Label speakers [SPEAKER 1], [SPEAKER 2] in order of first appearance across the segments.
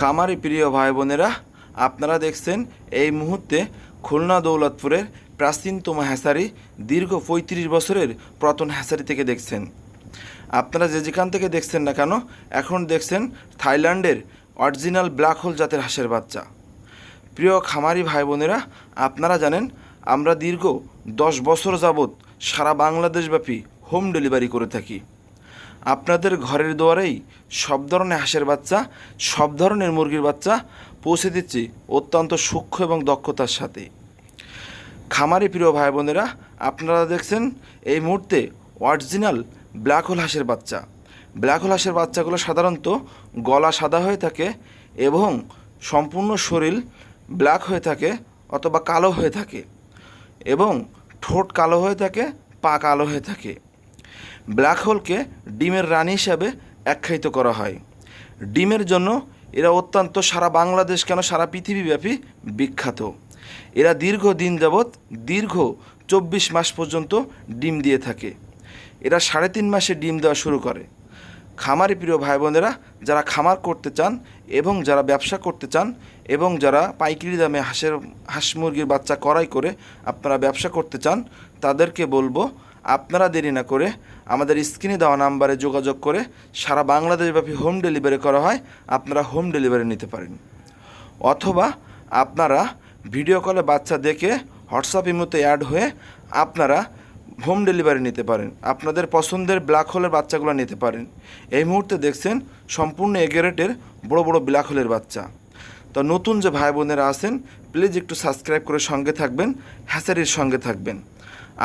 [SPEAKER 1] খামারি প্রিয় ভাই বোনেরা আপনারা দেখছেন এই মুহূর্তে খুলনা দৌলতপুরের প্রাচীনতম হ্যাসারি, দীর্ঘ পঁয়ত্রিশ বছরের প্রতন হ্যাসারি থেকে দেখছেন। আপনারা যে যেখান থেকে দেখছেন না কেন, এখন দেখছেন থাইল্যান্ডের অরিজিনাল ব্ল্যাক হোল জাতের হাঁসের বাচ্চা। প্রিয় খামারি ভাই বোনেরা আপনারা জানেন, আমরা দীর্ঘ দশ বছর যাবৎ সারা বাংলাদেশব্যাপী হোম ডেলিভারি করে থাকি। আপনাদের ঘরের দুয়ারেই সব ধরনের হাঁসের বাচ্চা, সব ধরনের মুরগির বাচ্চা পৌঁছে দিচ্ছি অত্যন্ত সূক্ষ্ম এবং দক্ষতার সাথে। খামারি প্রিয় ভাই বোনেরা আপনারা দেখছেন এই মুহূর্তে অরিজিনাল ব্ল্যাক হোল হাঁসের বাচ্চা। ব্ল্যাক হোল হাঁসের বাচ্চাগুলো সাধারণত গলা সাদা হয়ে থাকে এবং সম্পূর্ণ শরীর ব্ল্যাক হয়ে থাকে অথবা কালো হয়ে থাকে এবং ঠোঁট কালো হয়ে থাকে, পা কালো হয়ে থাকে। ব্ল্যাক হোলকে ডিমের রানী হিসাবে আখ্যায়িত করা হয়। ডিমের জন্য এরা অত্যন্ত সারা বাংলাদেশ কেন সারা পৃথিবীব্যাপী বিখ্যাত। এরা দীর্ঘ দিন যাবৎ দীর্ঘ চব্বিশ মাস পর্যন্ত ডিম দিয়ে থাকে। এরা সাড়ে তিন মাসে ডিম দেওয়া শুরু করে। খামারি প্রিয় ভাই বোনেরা যারা খামার করতে চান এবং যারা ব্যবসা করতে চান এবং যারা পাইকারি দামে হাঁসের, হাঁস মুরগির বাচ্চা করাই করে আপনারা ব্যবসা করতে চান, তাদেরকে বলব আপনারা দেরি না করে আমাদের স্ক্রিনে দেওয়া নাম্বারে যোগাযোগ করে সারা বাংলাদেশব্যাপী হোম ডেলিভারি করা হয়, আপনারা হোম ডেলিভারি নিতে পারেন। অথবা আপনারা ভিডিও কলে বাচ্চা দেখে হোয়াটসঅ্যাপ ইমোতে অ্যাড হয়ে আপনারা হোম ডেলিভারি নিতে পারেন। আপনাদের পছন্দের ব্ল্যাক হোলের বাচ্চাগুলো নিতে পারেন। এই মুহূর্তে দেখছেন সম্পূর্ণ এগেরেটের বড় বড় ব্ল্যাক হোলের বাচ্চা। তো নতুন যে ভাই বোনেরা আছেন প্লিজ একটু সাবস্ক্রাইব করে সঙ্গে থাকবেন, হ্যাসারির সঙ্গে থাকবেন।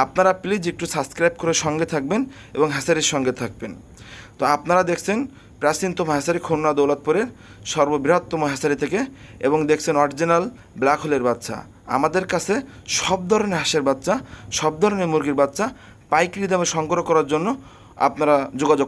[SPEAKER 1] আপনারা প্লিজ একটু সাবস্ক্রাইব করে সঙ্গে থাকবেন এবং হাসারির সঙ্গে থাকবেন তো আপনারা দেখছেন প্রাচীনতম হাসারি খুলনা দৌলতপুরের সর্ববৃহত্তম হাসারি থেকে এবং দেখছেন অরিজিনাল ব্ল্যাক হোলের বাচ্চা আমাদের কাছে সব ধরনের হাঁসের বাচ্চা, সব ধরনের মুরগির বাচ্চা পাইকারি দামে সংগ্রহ করার জন্য আপনারা যোগাযোগ।